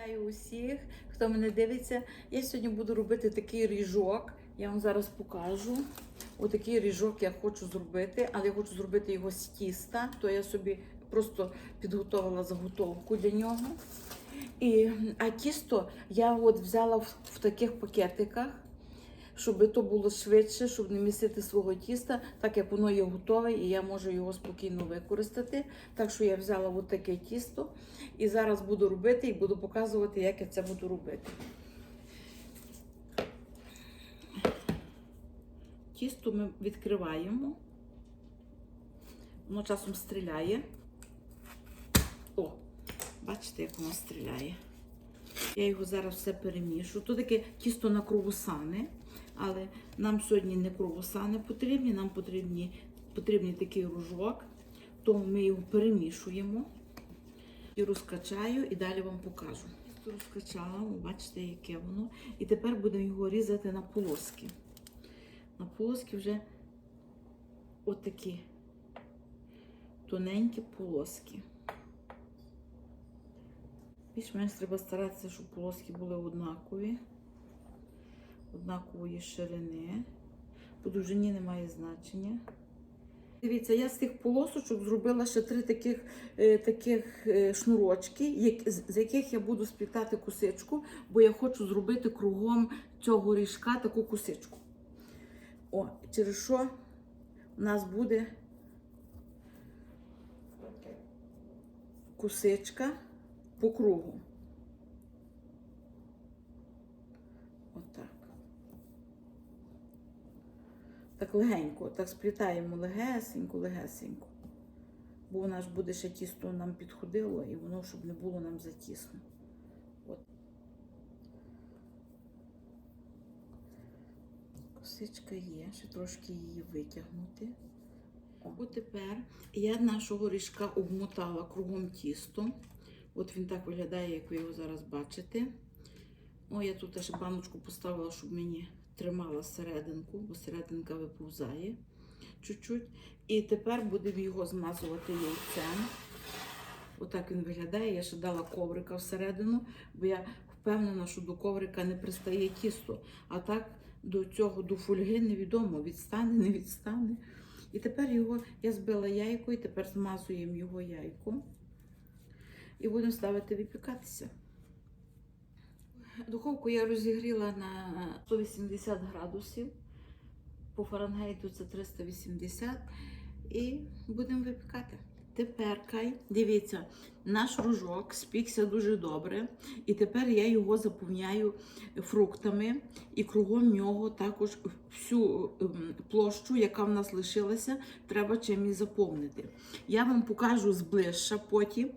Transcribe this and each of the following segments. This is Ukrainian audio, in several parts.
Вітаю усіх, хто мене дивиться. Я сьогодні буду робити такий ріжок. Я вам зараз покажу. Отакий ріжок я хочу зробити, але я хочу зробити його з тіста. То я собі просто підготувала заготовку для нього. І, а тісто я от взяла в, в таких пакетиках, щоб то було швидше, щоб не місити свого тіста, так як воно є готове, і я можу його спокійно використати. Так що я взяла от таке тісто і зараз буду робити і буду показувати, як я це буду робити. Тісто ми відкриваємо. Воно часом стріляє. О, бачите, як воно стріляє. Я його зараз все перемішу. Тут таке тісто на кровосани, але нам сьогодні не кровосани потрібні, нам потрібні, потрібний такий ружок, тому ми його перемішуємо і розкачаю, і далі вам покажу. Розкачала, бачите, яке воно. І тепер будемо його різати на полоски. На полоски вже отакі тоненькі полоски. Більш-менш треба старатися, щоб полоски були однакові, однакової ширини. По довжині немає значення. Дивіться, я з тих полосочок зробила ще три таких, е, таких е, шнурочки, як, з яких я буду сплітати косичку, бо я хочу зробити кругом цього ріжка таку косичку. О, через що у нас буде косичка по кругу. Отак. Так легенько, так сплітаємо легесенько, легесенько. Бо вона ж буде ще тісто нам підходило, і воно, щоб не було нам затісно. От. Косичка є, ще трошки її витягнути. О, тепер я нашого ріжка обмотала кругом тісто. От він так виглядає, як ви його зараз бачите. О, я тут ще баночку поставила, щоб мені тримала серединку, бо серединка виповзає чуть-чуть. І тепер будемо його змазувати яйцем. Отак він виглядає. Я ще дала коврика всередину, бо я впевнена, що до коврика не пристає тісто. А так до цього, до фольги невідомо, відстане, не відстане. І тепер його я збила яйко, і тепер змазуємо його яйко. І будемо ставити випікатися. Духовку я розігріла на 180 градусів. По Фаренгейту це 380. І будемо випікати. Тепер, кай, дивіться, наш ружок спікся дуже добре. І тепер я його заповняю фруктами. І кругом нього також всю ем, площу, яка в нас лишилася, треба чимось заповнити. Я вам покажу зближча потім.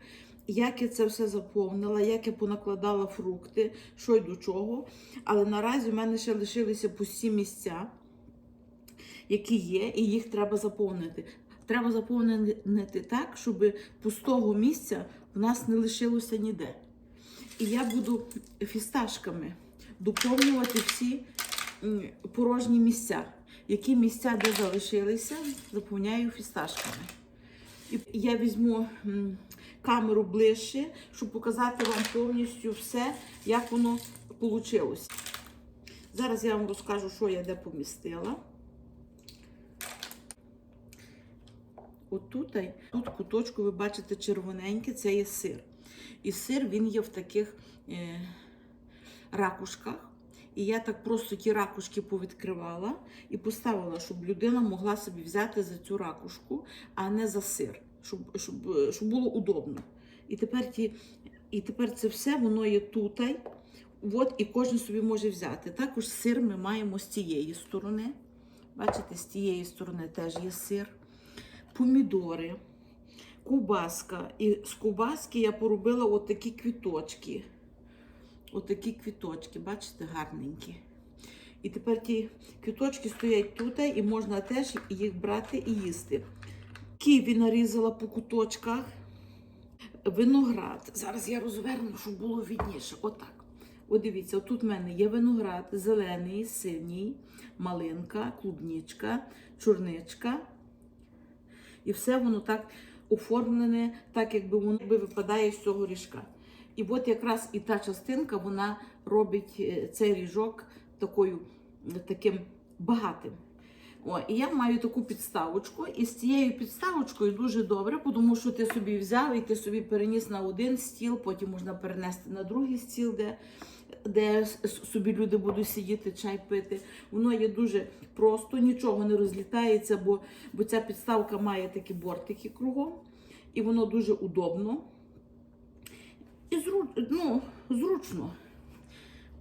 Як я це все заповнила, як я понакладала фрукти, що й до чого. Але наразі в мене ще лишилися пусті місця, які є, і їх треба заповнити. Треба заповнити так, щоб пустого місця в нас не лишилося ніде. І я буду фісташками доповнювати всі порожні місця. Які місця, де залишилися, заповняю фісташками. І я візьму камеру ближче, щоб показати вам повністю все, як воно вийшло. Зараз я вам розкажу, що я де помістила. Отут, тут куточку ви бачите червоненький, це є сир. І сир він є в таких е, ракушках. І я так просто ті ракушки повідкривала і поставила, щоб людина могла собі взяти за цю ракушку, а не за сир, щоб щоб, щоб було удобно. І тепер ті, і тепер це все воно є тут. От, і кожен собі може взяти. Також сир ми маємо з цієї сторони. Бачите, з тієї сторони теж є сир, помідори, кубаска. І з кубаски я поробила отакі квіточки. Отакі квіточки, бачите, гарненькі. І тепер ті квіточки стоять тут, і можна теж їх брати і їсти. Ківі нарізала по куточках. Виноград. Зараз я розверну, щоб було відніше. Отак. От дивіться, тут в мене є виноград, зелений, синій, малинка, клубнічка, чорничка. І все воно так оформлене, так якби воно випадає з цього ріжка. І от якраз і та частинка вона робить е, цей ріжок такою, таким багатим. О, і я маю таку підставочку, і з цією підставочкою дуже добре, тому що ти собі взяв і ти собі переніс на один стіл, потім можна перенести на другий стіл, де, де собі люди будуть сидіти, чай пити. Воно є дуже просто, нічого не розлітається, бо, бо ця підставка має такі бортики кругом, і воно дуже удобно. І зру, ну, зручно.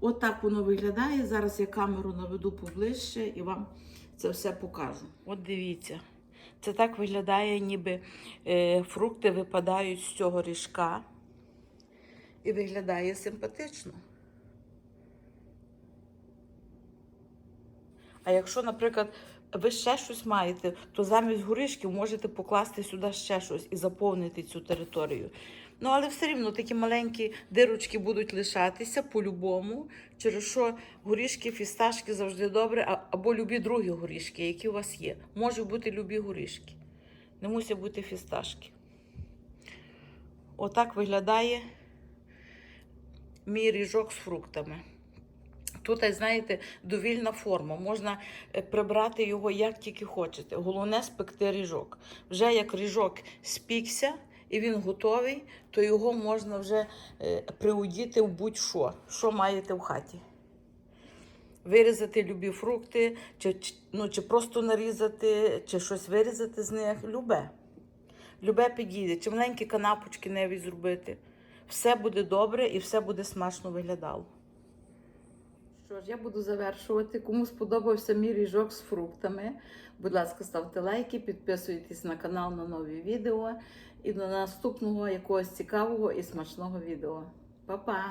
Отак воно виглядає. Зараз я камеру наведу поближче і вам це все покажу. От дивіться, це так виглядає, ніби е, фрукти випадають з цього ріжка. І виглядає симпатично. А якщо, наприклад, ви ще щось маєте, то замість горішків можете покласти сюди ще щось і заповнити цю територію. Ну, але все рівно такі маленькі дирочки будуть лишатися по-любому, через що горішки, фісташки завжди добре, або любі другі горішки, які у вас є. Можуть бути любі горішки. Не мусять бути фісташки. Отак виглядає мій ріжок з фруктами. Тут, знаєте, довільна форма. Можна е, прибрати його як тільки хочете. Головне спекти ріжок. Вже як ріжок спікся і він готовий, то його можна вже е, приудіти в будь-що, що маєте в хаті. Вирізати любі фрукти, чи, ну, чи просто нарізати, чи щось вирізати з них. Любе. Любе підійде, чи маленькі канапочки навіть зробити. Все буде добре і все буде смачно виглядало. Що ж, я буду завершувати. Кому сподобався мій ріжок з фруктами, будь ласка, ставте лайки, підписуйтесь на канал на нові відео і до наступного якогось цікавого і смачного відео. Па-па!